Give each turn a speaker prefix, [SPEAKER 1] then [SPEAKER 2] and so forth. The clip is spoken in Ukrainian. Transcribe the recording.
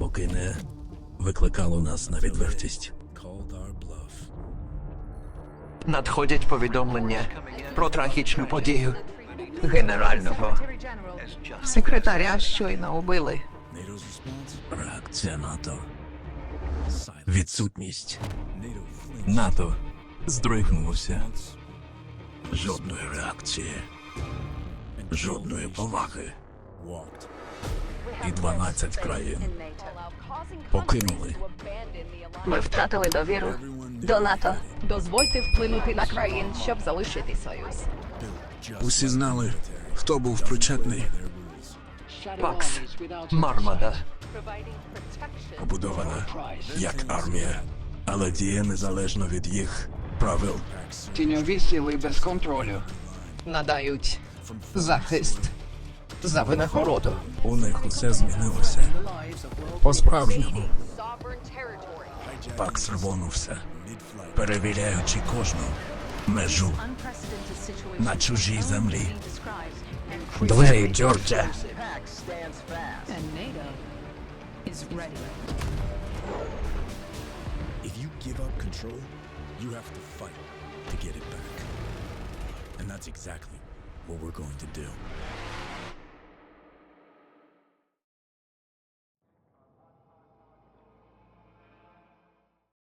[SPEAKER 1] поки не викликало нас на відвертість.
[SPEAKER 2] Надходять повідомлення про трагічну подію. Генерального секретаря щойно убили.
[SPEAKER 1] Реакція НАТО. Відсутність. НАТО здригнувся. Жодної реакції. Жодної поваги. І 12 країн покинули.
[SPEAKER 3] Ми втратили довіру до НАТО.
[SPEAKER 4] Дозвольте вплинути на країн, щоб залишити союз.
[SPEAKER 1] Усі знали, хто був причетний.
[SPEAKER 2] Пакс Мармада.
[SPEAKER 1] Побудована як армія, але діє незалежно від їх правил.
[SPEAKER 5] Тіньові сили без контролю.
[SPEAKER 2] Надають захист за винагороду.
[SPEAKER 1] У них усе змінилося. По-справжньому. Пакс рвонувся, перевіряючи кожну межу на чужій землі. Двері, Джорджа.
[SPEAKER 4] And NATO is ready.
[SPEAKER 6] If you give up control, you have to fight to get it back. And that's exactly what we're going to do.